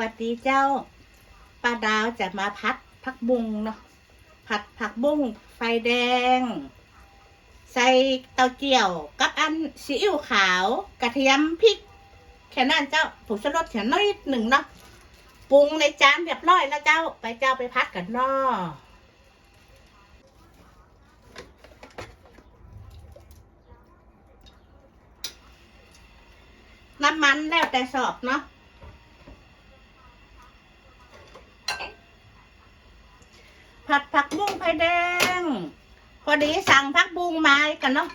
วัสดีเจ้าป้าดาวจะมาพัดผักบุ้งเนาะผัดผักบุ้งไฟแดง ใส่เต้าเจี้ยว กับอันซีอิ๊วขาวกระเทียมพริกแค่นั้นเจ้าผงชูรสแค่น้อยหนึ่งเนาะปรุงในจานเรียบร้อยแล้วเจ้าไปเจ้าไปพัดกันเนาะน้ำมันแล้วแต่สอบเนาะ ผัดผักบุ้งไผ่แดง พอดีสั่งผักบุ้งมากันเนาะ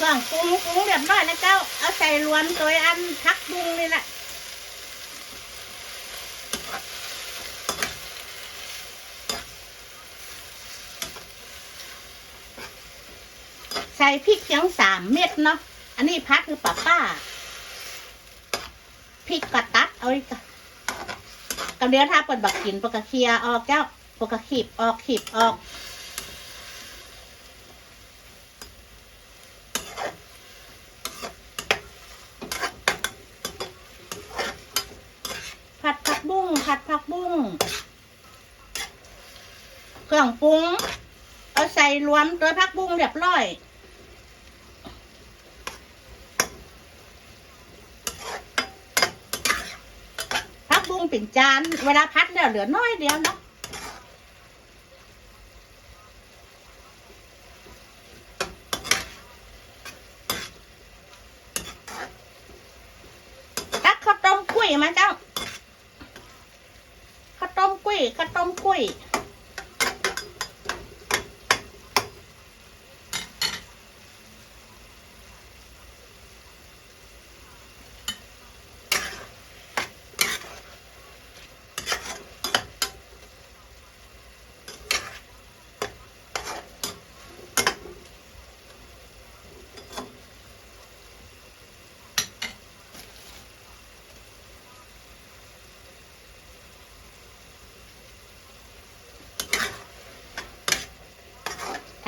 เครื่องปรุงปรุงเรียบร้อยแล้วเจ้า เอาใส่รวมตัวอันผักบุ้งนี่แหละใส่พริกเพียงสามเม็ดเนาะ อันนี้พัดคือป้าป้าพริกกระตัดเอาอีกอะกับเดี๋ยวถ้าเปิดบักกินปกกะเคียร์ออกเจ้าปกกะขีบออกขีบออก ผัดผักบุ้ง ผัดผักบุ้งเครื่องปรุง เอาใส่รวมตัวผักบุ้งเรียบร้อยผักบุ้งเป็นจาน เวลาพัดแล้วเหลือน้อยเดียวเนาะตักข้าวต้มกุ้ยมาเจ้า ข้าวต้มกุ้ย ข้าวต้มกุ้ย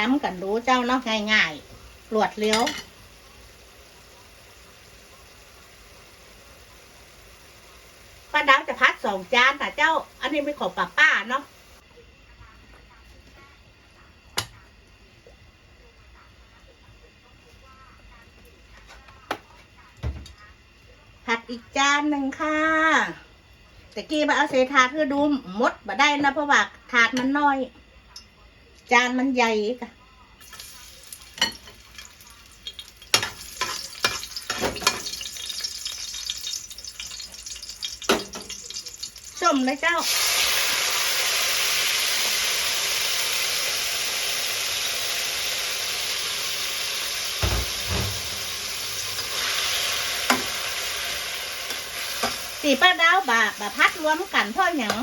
ทำกันรู้เจ้าเนาะง่ายๆรวดเร็วป้าดาวจะพัดสองจานแต่เจ้า อันนี้ไม่ของป้าป้าเนาะผัดอีกจานหนึ่งค่ะแต่กี้มาเอาเศษถาดเพื่อดูมดมาได้นะเพราะว่าถาดมันน้อย จานมันใหญ่กะส้มเลยเจ้าสีป้าดาวบาบาพัดรวมกันเพราอย่าง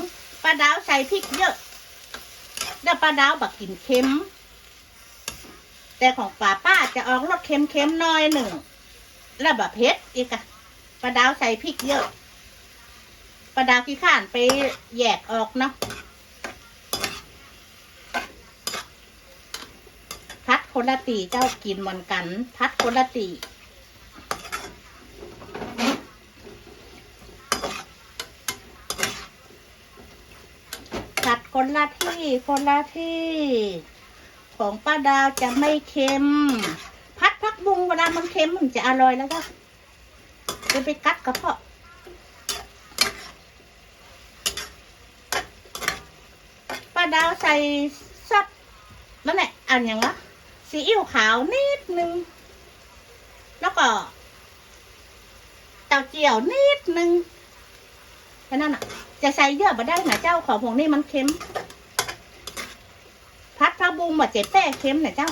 ป้าดาวใส่พริกเยอะ แล้วปลาดาวบักกินเค็ม แต่ของป้าป้าจะออกรสเค็มๆหน้อยหนึ่ง แล้วแบบเผ็ดอีกอะปลาดาวใส่พริกเยอะปลาดาวขี้ข้านไปแยกออกเนาะพัดคนละตีเจ้ากินเหมือนกัน พัดคนละตี คนละที่คนละที่ ของป้าดาวจะไม่เค็ม พัดพักบุงเวลามันเค็มมันจะอร่อยแล้วก็จะไปกัดกระเพาะป้าดาวใส่ซับนั่นแหละอันอย่างวะซีอิ๊วขาวนิดนึง แล้วก็เต้าเจี้ยวนิดนึง แค่นั้นอะ จะใส่เยอะมาได้นะเจ้าของผงนี่มันเค็ม พัดพระบุงมาเจ็บแป้เค็มนะเจ้า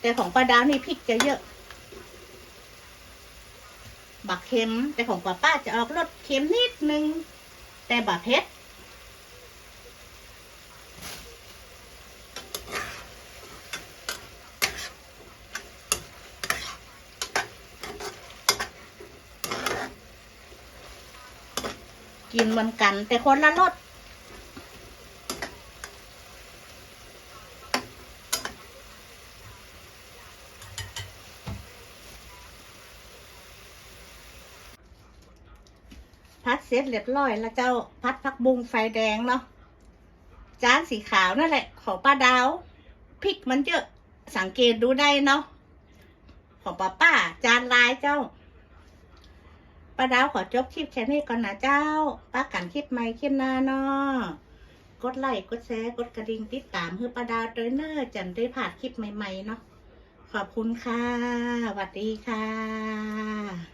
แต่ของป้าดาวนี่พริกจะเยอะ บักเค็ม แต่ของป้าป้าจะออกรสเค็มนิดนึง แต่บักเผ็ด กินเหมือนกัน แต่คนละรสพัดเสร็จเรียบร้อยแล้วเจ้าพัดผักบุ้งไฟแดงเนาะจานสีขาวนั่นแหละ ของป้าดาวพริกมันเยอะสังเกตดูได้เนาะของป้าป้าจานลายเจ้า ป้าดาวขอจบคลิปแค่นี้ก่อนนะเจ้า ป้ากันคลิปใหม่คลิปหน้าเนาะกดไลค์กดแชร์กดกระดิ่งติดตามเพื่อป้าดาวเตยเนอร์จันได้ผ่านคลิปใหม่ๆเนาะขอบคุณค่ะสวัสดีค่ะ